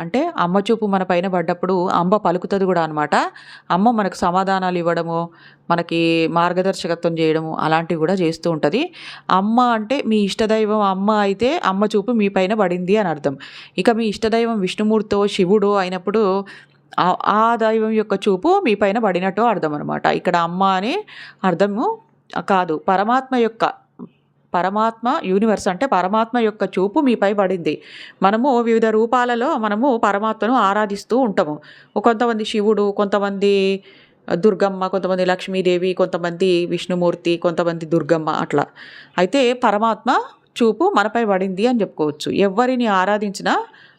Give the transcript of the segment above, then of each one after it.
అంటే అమ్మ చూపు మన పైన పడ్డప్పుడు అమ్మ పలుకుతుంది కూడా అనమాట అమ్మ మనకు సమాధానాలు ఇవ్వడము మనకి మార్గదర్శకత్వం చేయడము అలాంటివి కూడా చేస్తూ ఉంటుంది. అమ్మ అంటే మీ ఇష్టదైవం అమ్మ అయితే అమ్మ చూపు మీ పైన పడింది అని అర్థం. ఇక మీ ఇష్టదైవం విష్ణుమూర్తో శివుడు అయినప్పుడు ఆ- దైవం యొక్క చూపు మీ పైన పడినట్టు అర్థం అనమాట ఇక్కడ అమ్మ అని అర్థము కాదు. పరమాత్మ యొక్క పరమాత్మ యూనివర్స్ అంటే పరమాత్మ యొక్క చూపు మీపై పడింది. మనము వివిధ రూపాలలో మనము పరమాత్మను ఆరాధిస్తూ ఉంటాము. కొంతమంది శివుడు కొంతమంది దుర్గమ్మ కొంతమంది లక్ష్మీదేవి కొంతమంది విష్ణుమూర్తి కొంతమంది దుర్గమ్మ అట్లా. అయితే పరమాత్మ చూపు మనపై పడింది అని చెప్పుకోవచ్చు. ఎవరిని ఆరాధించినా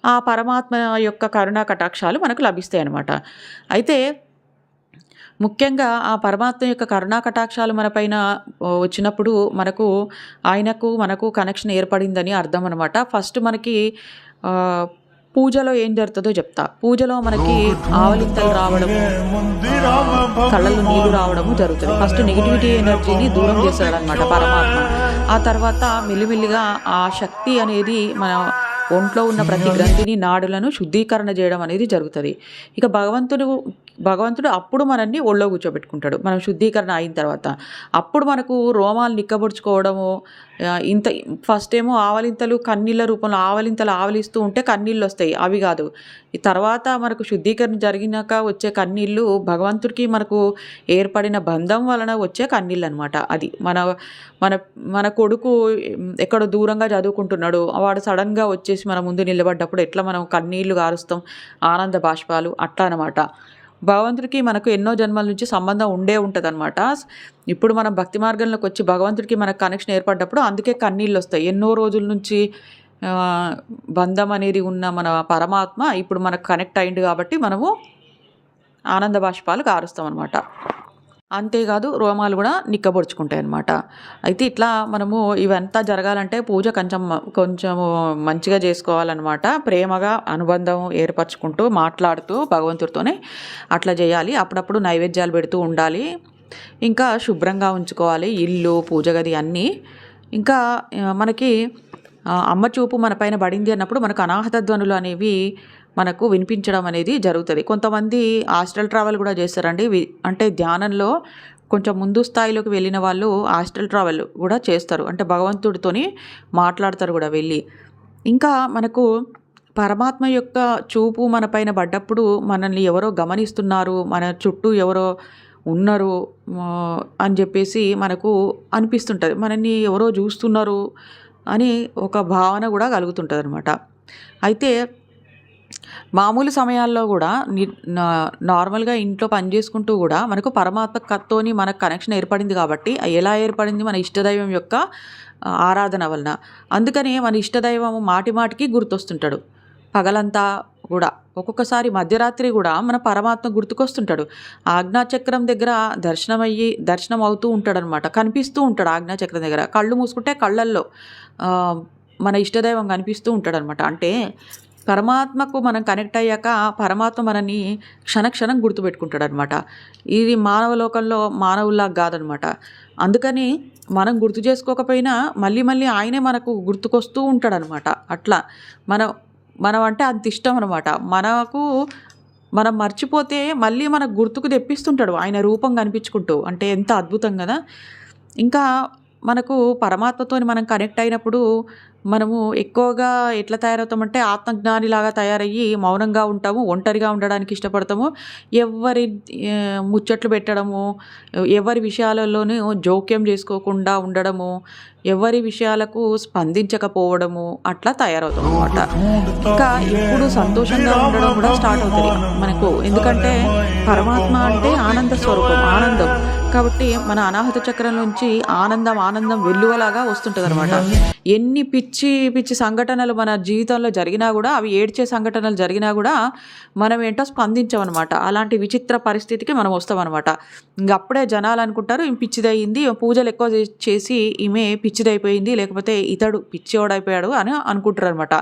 ఆ పరమాత్మ యొక్క కరుణా కటాక్షాలు మనకు లభిస్తాయి అన్నమాట అయితే ముఖ్యంగా ఆ పరమాత్మ యొక్క కరుణా కటాక్షాలు మనపైన వచ్చినప్పుడు మనకు ఆయనకు మనకు కనెక్షన్ ఏర్పడిందని అర్థం అనమాట ఫస్ట్ మనకి పూజలో ఏం జరుగుతుందో చెప్తా. పూజలో మనకి ఆవలింతలు రావడము కళ్ళలో నీళ్ళు రావడము జరుగుతుంది. ఫస్ట్ నెగిటివిటీ ఎనర్జీని దూరం చేస్తాడు అనమాట పరమాత్మ. ఆ తర్వాత మెల్లిమెల్లిగా ఆ శక్తి అనేది మన ఒంట్లో ఉన్న ప్రతి గ్రంథిని నాడులను శుద్ధీకరణ చేయడం అనేది జరుగుతుంది. ఇక భగవంతుడు భగవంతుడు అప్పుడు మనల్ని ఒళ్ళో కూర్చోబెట్టుకుంటాడు. మనం శుద్ధీకరణ అయిన తర్వాత. అప్పుడు మనకు రోమాలు నిక్కబొడుచుకోవడము ఇంత ఫస్ట్ ఏమో ఆవలింతలు కన్నీళ్ళ రూపంలో ఆవలింతలు ఆవలిస్తూ ఉంటే కన్నీళ్ళు వస్తాయి. అవి కాదు. ఈ తర్వాత మనకు శుద్ధీకరణ జరిగినాక వచ్చే కన్నీళ్ళు భగవంతుడికి మనకు ఏర్పడిన బంధం వలన వచ్చే కన్నీళ్ళు అనమాట అది. మన మన మన కొడుకు ఎక్కడో దూరంగా చదువుకుంటున్నాడు. వాడు సడన్గా వచ్చేసి మన ముందు నిలబడ్డప్పుడు ఎట్లా మనం కన్నీళ్ళు గారుస్తాం ఆనంద బాష్పాలు అట్లా అనమాట భగవంతుడికి మనకు ఎన్నో జన్మల నుంచి సంబంధం ఉండే ఉంటుంది అనమాట ఇప్పుడు మనం భక్తి మార్గంలోకి వచ్చి భగవంతుడికి మనకు కనెక్షన్ ఏర్పడ్డప్పుడు అందుకే కన్నీళ్ళు వస్తాయి. ఎన్నో రోజుల నుంచి బంధం అనేది ఉన్న మన పరమాత్మ ఇప్పుడు మనకు కనెక్ట్ అయింది కాబట్టి మనము ఆనంద బాష్పాలు కారుస్తాం అనమాట అంతేకాదు రోమాలు కూడా నిక్కబొడుచుకుంటాయి అన్నమాట అయితే ఇట్లా మనము ఇవంతా జరగాలంటే పూజ కొంచెం కొంచెం మంచిగా చేసుకోవాలన్నమాట. ప్రేమగా అనుబంధం ఏర్పరచుకుంటూ మాట్లాడుతూ భగవంతుడితోనే అట్లా చేయాలి. అప్పుడప్పుడు నైవేద్యాలు పెడుతూ ఉండాలి. ఇంకా శుభ్రంగా ఉంచుకోవాలి. ఇల్లు పూజ గది అన్నీ. ఇంకా మనకి అమ్మ చూపు మన పైన పడింది అన్నప్పుడు మనకు అనాహత ధ్వనులు అనేవి మనకు వినిపించడం అనేది జరుగుతుంది. కొంతమంది హాస్టల్ ట్రావెల్ కూడా చేస్తారండి. వి- అంటే ధ్యానంలో కొంచెం ముందు స్థాయిలోకి వెళ్ళిన వాళ్ళు హాస్టల్ ట్రావెల్ కూడా చేస్తారు. అంటే భగవంతుడితోని మాట్లాడతారు కూడా వెళ్ళి. ఇంకా మనకు పరమాత్మ యొక్క చూపు మన పైన పడ్డప్పుడు మనల్ని ఎవరో గమనిస్తున్నారు మన చుట్టూ ఎవరో ఉన్నారు అని చెప్పేసి మనకు అనిపిస్తుంటుంది. మనల్ని ఎవరో చూస్తున్నారు అని ఒక భావన కూడా కలుగుతుంటుంది అనమాట అయితే మామూలు సమయాల్లో కూడా నార్మల్గా ఇంట్లో పని చేసుకుంటూ కూడా మనకు పరమాత్మ కత్తోని మనకు కనెక్షన్ ఏర్పడింది కాబట్టి అది ఎలా ఏర్పడింది మన ఇష్టదైవం యొక్క ఆరాధన వలన. అందుకనే మన ఇష్టదైవం మాటి మాటికి గుర్తొస్తుంటాడు. పగలంతా కూడా ఒక్కొక్కసారి మధ్యరాత్రి కూడా మన పరమాత్మ గుర్తుకొస్తుంటాడు. ఆజ్ఞాచక్రం దగ్గర దర్శనం అయ్యి దర్శనం అవుతూ ఉంటాడనమాట కనిపిస్తూ ఉంటాడు ఆజ్ఞాచక్రం దగ్గర. కళ్ళు మూసుకుంటే కళ్ళల్లో మన ఇష్టదైవం కనిపిస్తూ ఉంటాడనమాట అంటే పరమాత్మకు మనం కనెక్ట్ అయ్యాక పరమాత్మ మనని క్షణక్షణం గుర్తుపెట్టుకుంటాడు అనమాట ఇది మానవ లోకంలో మానవుల్లాగా కాదనమాట అందుకని మనం గుర్తు చేసుకోకపోయినా మళ్ళీ మళ్ళీ ఆయనే మనకు గుర్తుకొస్తూ ఉంటాడనమాట అట్లా మనం మనం అంటే అంత ఇష్టం అనమాట మనకు మనం మర్చిపోతే మళ్ళీ మనకు గుర్తుకు తెప్పిస్తుంటాడు. ఆయన రూపం కనిపించుకుంటూ. అంటే ఎంత అద్భుతం కదా. ఇంకా మనకు పరమాత్మతో మనం కనెక్ట్ అయినప్పుడు మనము ఎక్కువగా ఎట్లా తయారవుతామంటే ఆత్మజ్ఞానిలాగా తయారయ్యి మౌనంగా ఉంటాము ఒంటరిగా ఉండడానికి ఇష్టపడతాము. ఎవరి ముచ్చట్లు పెట్టడము ఎవరి విషయాలలోనూ జోక్యం చేసుకోకుండా ఉండడము ఎవరి విషయాలకు స్పందించకపోవడము అట్లా తయారవుతాం అనమాట ఇంకా ఇప్పుడు సంతోషంగా ఉండడం కూడా స్టార్ట్ అవుతుంది మనకు. ఎందుకంటే పరమాత్మ అంటే ఆనంద స్వరూపం ఆనందం. కాబట్టి మన అనాహత చక్రం నుంచి ఆనందం ఆనందం వెల్లువలాగా వస్తుంటుంది అనమాట ఎన్ని పిచ్చి పిచ్చి సంఘటనలు మన జీవితంలో జరిగినా కూడా అవి ఏడ్చే సంఘటనలు జరిగినా కూడా మనం ఏంటో స్పందించామన్నమాట అలాంటి విచిత్ర పరిస్థితికి మనం వస్తామన్నమాట ఇంక అప్పుడే జనాలు అనుకుంటారు ఈమె పిచ్చిదయ్యింది పూజలు ఎక్కువ చేసి ఈమె పిచ్చిదైపోయింది లేకపోతే ఇతడు పిచ్చోడైపోయాడు అని అనుకుంటారు అనమాట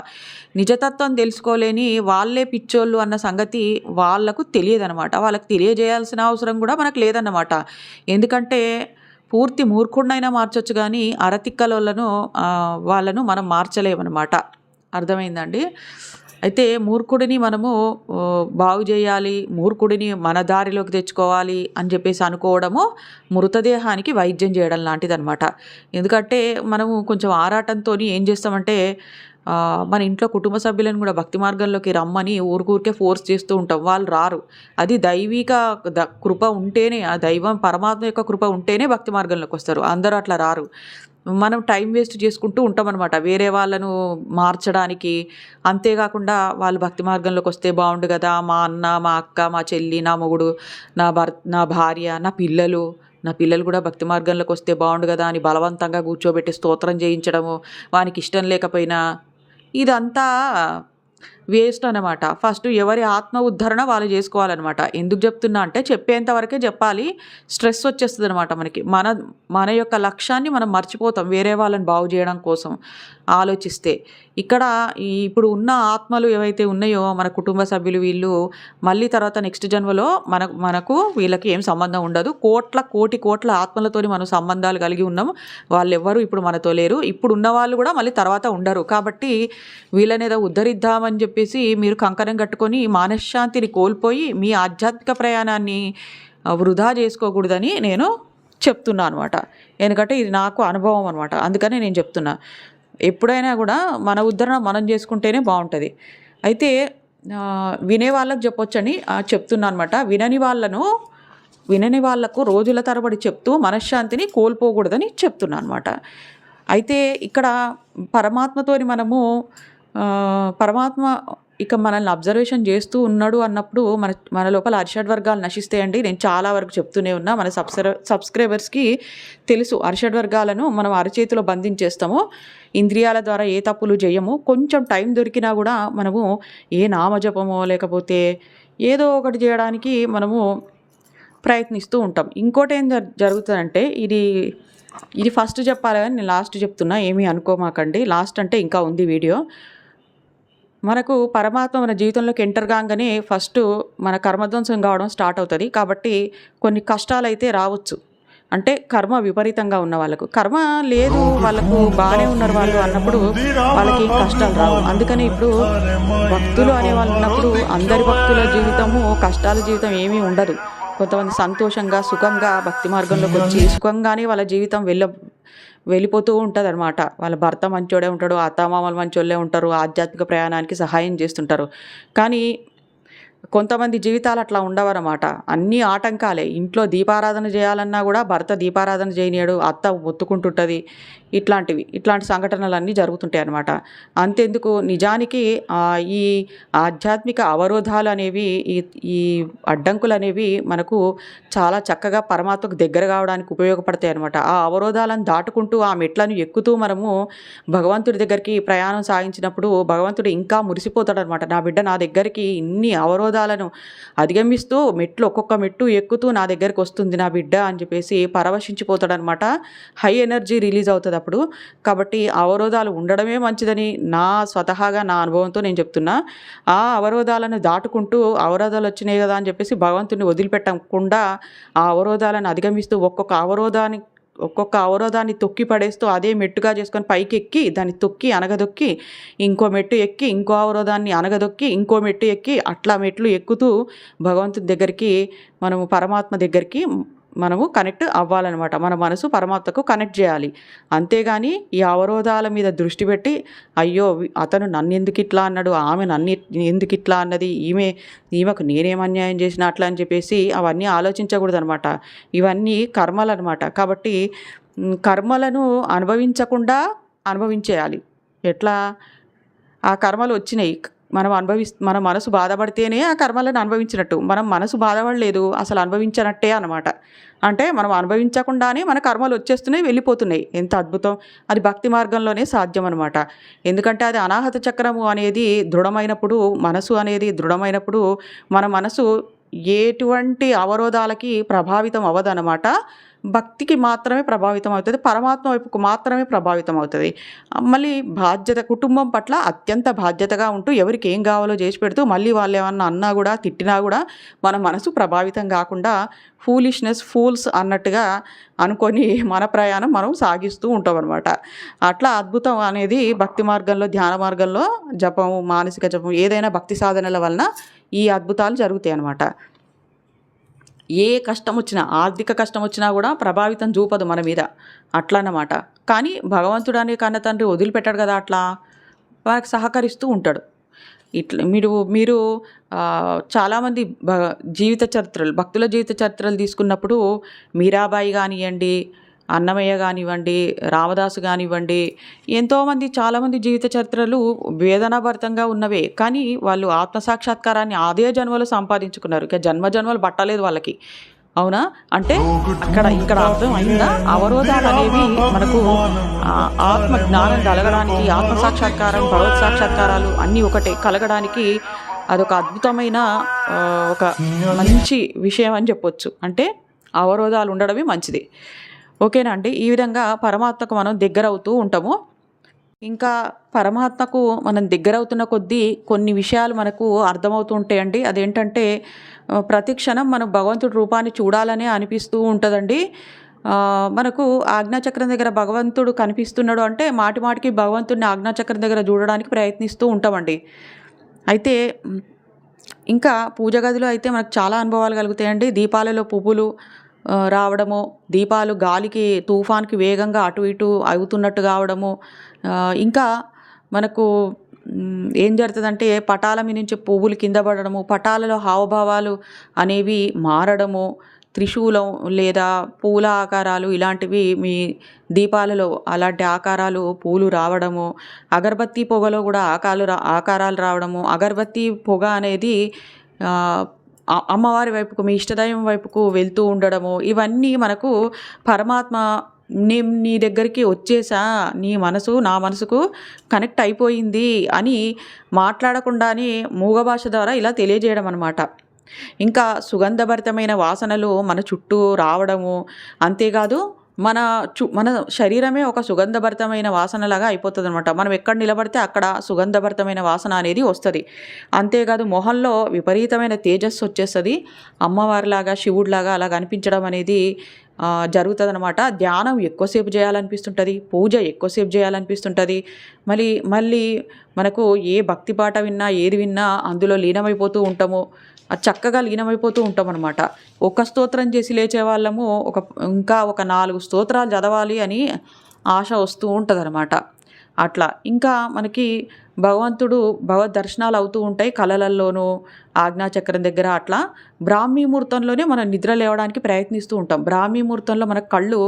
నిజతత్వం తెలుసుకోలేని వాళ్ళే పిచ్చోళ్ళు అన్న సంగతి వాళ్ళకు తెలియదన్నమాట వాళ్ళకి తెలియజేయాల్సిన అవసరం కూడా మనకు లేదన్నమాట. ఎందుకంటే పూర్తి మూర్ఖుడినైనా మార్చొచ్చు కానీ అరతిక్కలను వాళ్ళను మనం మార్చలేమన్నమాట అర్థమైందండి అయితే మూర్ఖుడిని మనము బాగు చేయాలి, మూర్ఖుడిని మన దారిలోకి తెచ్చుకోవాలి అని చెప్పేసి అనుకోవడము మృతదేహానికి వైద్యం చేయడం లాంటిదనమాట. ఎందుకంటే మనము కొంచెం ఆరాటంతోని ఏం చేస్తామంటే మన ఇంట్లో కుటుంబ సభ్యులను కూడా భక్తి మార్గంలోకి రమ్మని ఊరికూరికే ఫోర్స్ చేస్తూ ఉంటాం. వాళ్ళు రారు. అది దైవిక ద కృప ఉంటేనే ఆ దైవం పరమాత్మ యొక్క కృప ఉంటేనే భక్తి మార్గంలోకి వస్తారు అందరూ అట్లా రారు. మనం టైం వేస్ట్ చేసుకుంటూ ఉంటామన్నమాట వేరే వాళ్ళను మార్చడానికి. అంతేకాకుండా వాళ్ళు భక్తి మార్గంలోకి వస్తే బాగుండు కదా మా అన్న, మా అక్క, మా చెల్లి, నా మొగుడు, నా భర్ నా భార్య, నా పిల్లలు, నా పిల్లలు కూడా భక్తి మార్గంలోకి వస్తే బాగుండు కదా అని బలవంతంగా కూర్చోబెట్టి స్తోత్రం చేయించడము, వానికి ఇష్టం లేకపోయినా ఇదంతా వేస్ట్ అనమాట. ఫస్ట్ ఎవరి ఆత్మ ఉద్ధరణ వాళ్ళు చేసుకోవాలనమాట. ఎందుకు చెప్తున్నా అంటే చెప్పేంతవరకే చెప్పాలి. స్ట్రెస్ వచ్చేస్తదనమాట మనకి. మన మన యొక్క లక్ష్యాన్ని మనం మర్చిపోతాం వేరే వాళ్ళని బాగు చేయడం కోసం ఆలోచిస్తే. ఇక్కడ ఇప్పుడు ఉన్న ఆత్మలు ఏవైతే ఉన్నాయో మన కుటుంబ సభ్యులు వీళ్ళు మళ్ళీ తర్వాత నెక్స్ట్ జన్మలో మన మనకు వీళ్ళకి ఏం సంబంధం ఉండదు. కోట్ల కోటి కోట్ల ఆత్మలతో మనం సంబంధాలు కలిగి ఉన్నాము. వాళ్ళెవ్వరు ఇప్పుడు మనతో లేరు. ఇప్పుడు ఉన్న వాళ్ళు కూడా మళ్ళీ తర్వాత ఉండరు. కాబట్టి వీళ్ళనేదో ఉద్ధరిద్దామని చెప్పేసి మీరు కంకణం కట్టుకొని మనశ్శాంతిని కోల్పోయి మీ ఆధ్యాత్మిక ప్రయాణాన్ని వృధా చేసుకోకూడదని నేను చెప్తున్నా అనమాట. ఎందుకంటే ఇది నాకు అనుభవం అనమాట. అందుకని నేను చెప్తున్నా. ఎప్పుడైనా కూడా మన ఉద్ధరణ మనం చేసుకుంటేనే బాగుంటుంది అయితే వినే వాళ్ళకి చెప్పొచ్చని చెప్తున్నా అనమాట. వినని వాళ్ళను వినని వాళ్ళకు రోజుల తరబడి చెప్తూ మనశ్శాంతిని కోల్పోకూడదని చెప్తున్నా అనమాట. అయితే ఇక్కడ పరమాత్మతోని మనము పరమాత్మ ఇక మనల్ని అబ్జర్వేషన్ చేస్తూ ఉన్నాడు అన్నప్పుడు మన మన లోపల అరిషడ్ వర్గాలు నశిస్తాయండి. నేను చాలా వరకు చెప్తూనే ఉన్నా. మన సబ్స్క్రై సబ్స్క్రైబర్స్‌కి తెలుసు అరిషడ్ వర్గాలను మనం అరచేతిలో బంధించేస్తాము. ఇంద్రియాల ద్వారా ఏ తప్పులు చేయము. కొంచెం టైం దొరికినా కూడా మనము ఏ నామజపమో లేకపోతే ఏదో ఒకటి చేయడానికి మనము ప్రయత్నిస్తూ ఉంటాం. ఇంకోటేం జ జరుగుతుందంటే ఇది ఇది ఫస్ట్ చెప్పాలి కానీ నేను లాస్ట్ చెప్తున్నా. ఏమీ అనుకోమాకండి. లాస్ట్ అంటే ఇంకా ఉంది వీడియో. మనకు పరమాత్మ మన జీవితంలోకి ఎంటర్ కాగానే ఫస్ట్ మన కర్మధ్వంసం కావడం స్టార్ట్ అవుతుంది కాబట్టి కొన్ని కష్టాలు అయితే రావచ్చు. అంటే కర్మ విపరీతంగా ఉన్న వాళ్ళకు. కర్మ లేదు వాళ్ళకు బాగానే ఉన్నారు వాళ్ళు అన్నప్పుడు వాళ్ళకి కష్టాలు రావు. అందుకని ఇప్పుడు భక్తులు అనే వాళ్ళు ఉన్నప్పుడు అందరి భక్తుల జీవితము కష్టాల జీవితం ఏమీ ఉండదు. కొంతమంది సంతోషంగా, సుఖంగా భక్తి మార్గంలోకి వచ్చి సుఖంగానే వాళ్ళ జీవితం వెళ్ళ వెళ్ళిపోతూ ఉంటుంది అనమాట వాళ్ళ భర్త మంచోడే ఉంటాడు. అత్తామామలు మంచోళ్ళే ఉంటారు. ఆధ్యాత్మిక ప్రయాణానికి సహాయం చేస్తుంటారు. కానీ కొంతమంది జీవితాలు అట్లా ఉండవన్నమాట అన్నీ ఆటంకాలే. ఇంట్లో దీపారాధన చేయాలన్నా కూడా భర్త దీపారాధన చేయనీయడు. అత్త ఒత్తుకుంటుంటుంది ఇట్లాంటివి. ఇట్లాంటి సంఘటనలన్నీ జరుగుతుంటాయి అనమాట అంతెందుకు నిజానికి ఈ ఆధ్యాత్మిక అవరోధాలు అనేవి ఈ ఈ అడ్డంకులనేవి మనకు చాలా చక్కగా పరమాత్మకు దగ్గర కావడానికి ఉపయోగపడతాయి అనమాట ఆ అవరోధాలను దాటుకుంటూ ఆ మెట్లను ఎక్కుతూ మనము భగవంతుడి దగ్గరికి ప్రయాణం సాగించినప్పుడు భగవంతుడు ఇంకా మురిసిపోతాడు అనమాట నా బిడ్డ నా దగ్గరికి ఇన్ని అవరోధాలను అధిగమిస్తూ మెట్లు ఒక్కొక్క మెట్టు ఎక్కుతూ నా దగ్గరికొస్తుంది నా బిడ్డ అని చెప్పేసి పరవశించిపోతాడనమాట. హై ఎనర్జీ రిలీజ్ అవుతుంది అప్పుడు కాబట్టి అవరోధాలు ఉండడమే మంచిదని నా స్వతహాగా నా అనుభవంతో నేను చెప్తున్నా. ఆ అవరోధాలను దాటుకుంటూ అవరోధాలు వచ్చినాయి కదా అని చెప్పేసి భగవంతుని వదిలిపెట్టకుండా ఆ అవరోధాలను అధిగమిస్తూ ఒక్కొక్క అవరోధాన్ని ఒక్కొక్క అవరోధాన్ని తొక్కి పడేస్తూ అదే మెట్టుగా చేసుకొని పైకెక్కి దాన్ని తొక్కి అనగదొక్కి ఇంకో మెట్టు ఎక్కి ఇంకో అవరోధాన్ని అనగదొక్కి ఇంకో మెట్టు ఎక్కి అట్లా మెట్లు ఎక్కుతూ భగవంతుని దగ్గరికి మనము పరమాత్మ దగ్గరికి మనము కనెక్ట్ అవ్వాలనమాట. మన మనసు పరమాత్మకు కనెక్ట్ చేయాలి. అంతేగాని ఈ అవరోధాల మీద దృష్టి పెట్టి అయ్యో! అతను నన్ను ఎందుకు ఇట్లా అన్నాడు? ఆమె నన్ను ఎందుకు ఇట్లా అన్నది? ఈమె ఈమెకు నేనేం అన్యాయం చేసిన అట్లా అని చెప్పేసి అవన్నీ ఆలోచించకూడదనమాట. ఇవన్నీ కర్మలనమాట. కాబట్టి కర్మలను అనుభవించకుండా అనుభవించేయాలి. ఎట్లా? ఆ కర్మలు వచ్చినాయి. మనం అనుభవిస్ మన మనసు బాధపడితేనే ఆ కర్మలను అనుభవించినట్టు. మనం మనసు బాధపడలేదు. అసలు అనుభవించనట్టే అనమాట. అంటే మనం అనుభవించకుండానే మన కర్మలు వచ్చేస్తున్నాయి, వెళ్ళిపోతున్నాయి. ఎంత అద్భుతం! అది భక్తి మార్గంలోనే సాధ్యం అనమాట ఎందుకంటే అది అనాహత చక్రము అనేది దృఢమైనప్పుడు, మనసు అనేది దృఢమైనప్పుడు మన మనసు ఎటువంటి అవరోధాలకి ప్రభావితం అవ్వదనమాట భక్తికి మాత్రమే ప్రభావితం అవుతుంది పరమాత్మ వైపుకు మాత్రమే ప్రభావితం అవుతుంది. మళ్ళీ బాధ్యత కుటుంబం పట్ల అత్యంత బాధ్యతగా ఉంటూ ఎవరికి ఏం కావాలో చేసి పెడుతూ మళ్ళీ వాళ్ళు ఏమన్నా అన్నా కూడా తిట్టినా కూడా మన మనసు ప్రభావితం కాకుండా ఫూలిష్నెస్ ఫూల్స్ అన్నట్టుగా అనుకొని మన ప్రయాణం మనం సాగిస్తూ ఉంటాం అనమాట అట్లా అద్భుతం అనేది భక్తి మార్గంలో ధ్యాన మార్గంలో జపం మానసిక జపం ఏదైనా భక్తి సాధనల వలన ఈ అద్భుతాలు జరుగుతాయి అన్నమాట. ఏ కష్టం వచ్చినా ఆర్థిక కష్టం వచ్చినా కూడా ప్రభావితం చూపదు మన మీద. అట్లా అన్నమాట. కానీ భగవంతుడు అనే కన్న తండ్రి వదిలిపెట్టాడు కదా అట్లా? మనకు సహకరిస్తూ ఉంటాడు. ఇట్లా మీరు మీరు చాలామంది జీవిత చరిత్రలు భక్తుల జీవిత చరిత్రలు తీసుకున్నప్పుడు మీరాబాయి కానివ్వండి అన్నమయ్య కానివ్వండి రామదాసు కానివ్వండి ఎంతోమంది చాలామంది జీవిత చరిత్రలు వేదనాభరితంగా ఉన్నవే. కానీ వాళ్ళు ఆత్మసాక్షాత్కారాన్ని అదే జన్మలో సంపాదించుకున్నారు. ఇక జన్మ జన్మలు పట్టలేదు వాళ్ళకి. అవునా? అంటే అక్కడ ఇక్కడ అర్థం అయిందా? అవరోధాలు అనేవి మనకు ఆత్మ జ్ఞానం కలగడానికి ఆత్మ సాక్షాత్కారం భగవత్ సాక్షాత్కారాలు అన్నీ ఒకటే. కలగడానికి అదొక అద్భుతమైన ఒక మంచి విషయం అని చెప్పొచ్చు. అంటే అవరోధాలు ఉండడమే మంచిది. ఓకేనా అండి? ఈ విధంగా పరమాత్మకు మనం దగ్గర అవుతూ ఉంటాము. ఇంకా పరమాత్మకు మనం దగ్గర అవుతున్న కొద్దీ కొన్ని విషయాలు మనకు అర్థమవుతూ ఉంటాయండి. అదేంటంటే ఆ, ప్రతి క్షణం మనం భగవంతుడి రూపాన్ని చూడాలనే అనిపిస్తూ ఉంటుందండి. మనకు ఆజ్ఞాచక్రం దగ్గర భగవంతుడు కనిపిస్తున్నాడు అంటే మాటి మాటికి భగవంతుడిని ఆజ్ఞాచక్రం దగ్గర చూడడానికి ప్రయత్నిస్తూ ఉంటామండి. అయితే ఇంకా పూజ గదిలో అయితే మనకు చాలా అనుభవాలు కలుగుతాయండి. దీపాలలో పువ్వులు రావడము దీపాలు గాలికి తుఫాన్కి వేగంగా అటు ఇటు అవుతున్నట్టు కావడము. ఇంకా మనకు ఏం జరుగుతుందంటే పటాల మీద నుంచి పువ్వులు కింద పడడము పటాలలో హావభావాలు అనేవి మారడము త్రిశూలం లేదా పూల ఆకారాలు ఇలాంటివి మీ దీపాలలో అలాంటి ఆకారాలు పూలు రావడము అగరబత్తి పొగలో కూడా ఆకాలు రా ఆకారాలు రావడము అగరబత్తి పొగ అనేది అమ్మవారి వైపుకు మీ ఇష్టదైవం వైపుకు వెళ్తూ ఉండడము ఇవన్నీ మనకు పరమాత్మ నేను నీ దగ్గరికి వచ్చేసా నీ మనసు నా మనసుకు కనెక్ట్ అయిపోయింది అని మాట్లాడకుండానే మూగ భాష ద్వారా ఇలా తెలియజేయడం అనమాట ఇంకా సుగంధభరితమైన వాసనలు మన చుట్టూ రావడము అంతేకాదు మన చు మన శరీరమే ఒక సుగంధభరితమైన వాసనలాగా అయిపోతుంది అనమాట మనం ఎక్కడ నిలబడితే అక్కడ సుగంధభరితమైన వాసన అనేది వస్తుంది. అంతేకాదు మొహంలో విపరీతమైన తేజస్సు వచ్చేస్తుంది. అమ్మవారిలాగా శివుడిలాగా అలా కనిపించడం అనేది జరుగుతుంది అనమాట ధ్యానం ఎక్కువసేపు చేయాలనిపిస్తుంటుంది పూజ ఎక్కువసేపు చేయాలనిపిస్తుంటుంది. మళ్ళీ మళ్ళీ మనకు ఏ భక్తి పాట విన్నా ఏది విన్నా అందులో లీనమైపోతూ ఉంటాము. చక్కగా లీనమైపోతూ ఉంటాం అనమాట ఒక స్తోత్రం చేసి లేచే వాళ్ళము ఒక ఇంకా ఒక నాలుగు స్తోత్రాలు చదవాలి అని ఆశ వస్తూ ఉంటుంది అట్లా. ఇంకా మనకి భగవంతుడు భగవద్ దర్శనాలు అవుతూ ఉంటాయి కళలల్లోనూ ఆజ్ఞాచక్రం దగ్గర అట్లా. బ్రాహ్మీ ముహూర్తంలోనే మనం నిద్ర లేవడానికి ప్రయత్నిస్తూ ఉంటాం. బ్రాహ్మీ ముహూర్తంలో మన కళ్ళు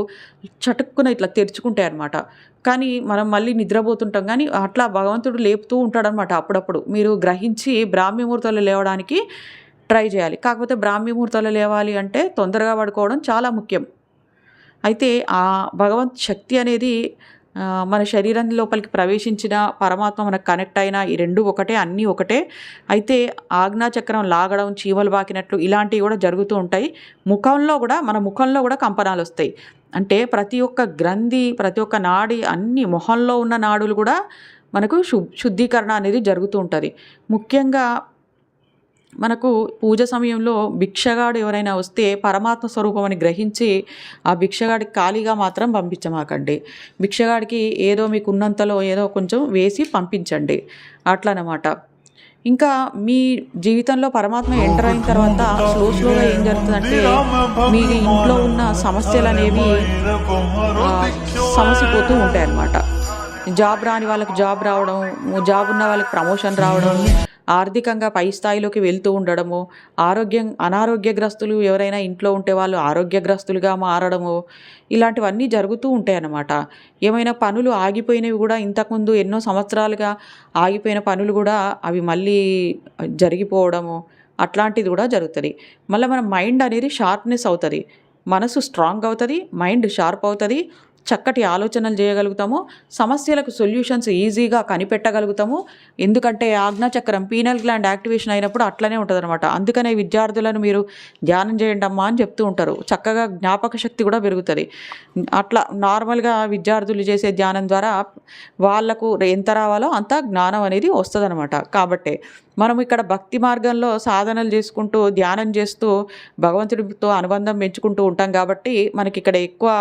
చటుక్కున ఇట్లా తెరుచుకుంటాయి అనమాట కానీ మనం మళ్ళీ నిద్రపోతుంటాం. కానీ అట్లా భగవంతుడు లేపుతూ ఉంటాడనమాట అప్పుడప్పుడు. మీరు గ్రహించి బ్రాహ్మీ ముహూర్తంలో లేవడానికి ట్రై చేయాలి. కాకపోతే బ్రాహ్మీ ముహూర్తంలో లేవాలి అంటే తొందరగా పడుకోవడం చాలా ముఖ్యం. అయితే ఆ భగవంత్ శక్తి అనేది మన శరీరం లోపలికి ప్రవేశించిన పరమాత్మ మనకు కనెక్ట్ అయిన ఈ రెండు ఒకటే అన్నీ ఒకటే. అయితే ఆజ్ఞాచక్రం లాగడం చీమలు బాకినట్లు ఇలాంటివి కూడా జరుగుతూ ఉంటాయి. ముఖంలో కూడా మన ముఖంలో కూడా కంపనాలు వస్తాయి. అంటే ప్రతి ఒక్క గ్రంథి ప్రతి ఒక్క నాడి అన్ని మొహంలో ఉన్న నాడులు కూడా మనకు శు శుద్ధీకరణ అనేది జరుగుతూ ఉంటుంది. ముఖ్యంగా మనకు పూజ సమయంలో భిక్షగాడు ఎవరైనా వస్తే పరమాత్మ స్వరూపం అని గ్రహించి ఆ భిక్షగాడికి ఖాళీగా మాత్రం పంపించమాకండి. భిక్షగాడికి ఏదో మీకు ఉన్నంతలో ఏదో కొంచెం వేసి పంపించండి. అట్లనమాట. ఇంకా మీ జీవితంలో పరమాత్మ ఎంటర్ అయిన తర్వాత స్లో స్లోగా ఏం జరుగుతుందంటే మీ ఇంట్లో ఉన్న సమస్యలు అనేవి సమసిపోతూ ఉంటాయి అన్నమాట జాబ్ రాని వాళ్ళకి జాబ్ రావడం జాబ్ ఉన్న వాళ్ళకి ప్రమోషన్ రావడం ఆర్థికంగా పై స్థాయిలోకి వెళ్తూ ఉండడము ఆరోగ్యం అనారోగ్యగ్రస్తులు ఎవరైనా ఇంట్లో ఉంటే వాళ్ళు ఆరోగ్యగ్రస్తులుగా మారడము ఇలాంటివన్నీ జరుగుతూ ఉంటాయి అన్నమాట ఏమైనా పనులు ఆగిపోయినవి కూడా ఇంతకుముందు ఎన్నో సంవత్సరాలుగా ఆగిపోయిన పనులు కూడా అవి మళ్ళీ జరిగిపోవడము అట్లాంటిది కూడా జరుగుతుంది. మళ్ళీ మన మైండ్ అనేది షార్ప్నెస్ అవుతుంది. మనసు స్ట్రాంగ్ అవుతుంది మైండ్ షార్ప్ అవుతుంది చక్కటి ఆలోచనలు చేయగలుగుతాము. సమస్యలకు సొల్యూషన్స్ ఈజీగా కనిపెట్టగలుగుతాము. ఎందుకంటే ఆజ్ఞాచక్రం పీనల్ గ్లాండ్ యాక్టివేషన్ అయినప్పుడు అట్లనే ఉంటుందన్నమాట. అందుకనే విద్యార్థులను మీరు ధ్యానం చేయండి అమ్మా అని చెప్తూ ఉంటారు. చక్కగా జ్ఞాపక శక్తి కూడా పెరుగుతుంది. అట్లా నార్మల్గా విద్యార్థులు చేసే ధ్యానం ద్వారా వాళ్ళకు ఎంత రావాలో అంత జ్ఞానం అనేది వస్తుందన్నమాట. కాబట్టే మనం ఇక్కడ భక్తి మార్గంలో సాధనలు చేసుకుంటూ ధ్యానం చేస్తూ భగవంతుడితో అనుబంధం పెంచుకుంటూ ఉంటాం కాబట్టి మనకి ఇక్కడ ఎక్కువ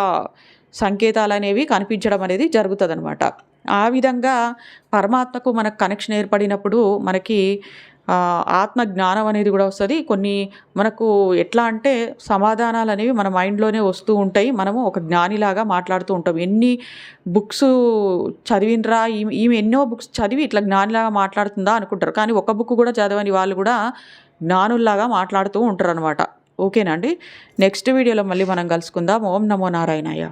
సంకేతాలు అనేవి కనిపించడం అనేది జరుగుతుంది ఆ విధంగా పరమాత్మకు మనకు కనెక్షన్ ఏర్పడినప్పుడు మనకి ఆత్మ జ్ఞానం అనేది కూడా వస్తుంది. కొన్ని మనకు ఎట్లా అంటే సమాధానాలు అనేవి మన మైండ్లోనే వస్తూ ఉంటాయి. మనము ఒక జ్ఞానిలాగా మాట్లాడుతూ ఉంటాం. ఎన్ని బుక్స్ చదివినరా ఈమె ఈమె ఎన్నో బుక్స్ చదివి ఇట్లా జ్ఞానిలాగా మాట్లాడుతుందా అనుకుంటారు. కానీ ఒక బుక్ కూడా చదవని వాళ్ళు కూడా జ్ఞానుల్లాగా మాట్లాడుతూ ఉంటారు అనమాట ఓకేనా అండి? నెక్స్ట్ వీడియోలో మళ్ళీ మనం కలుసుకుందాం. ఓం నమో నారాయణయ్య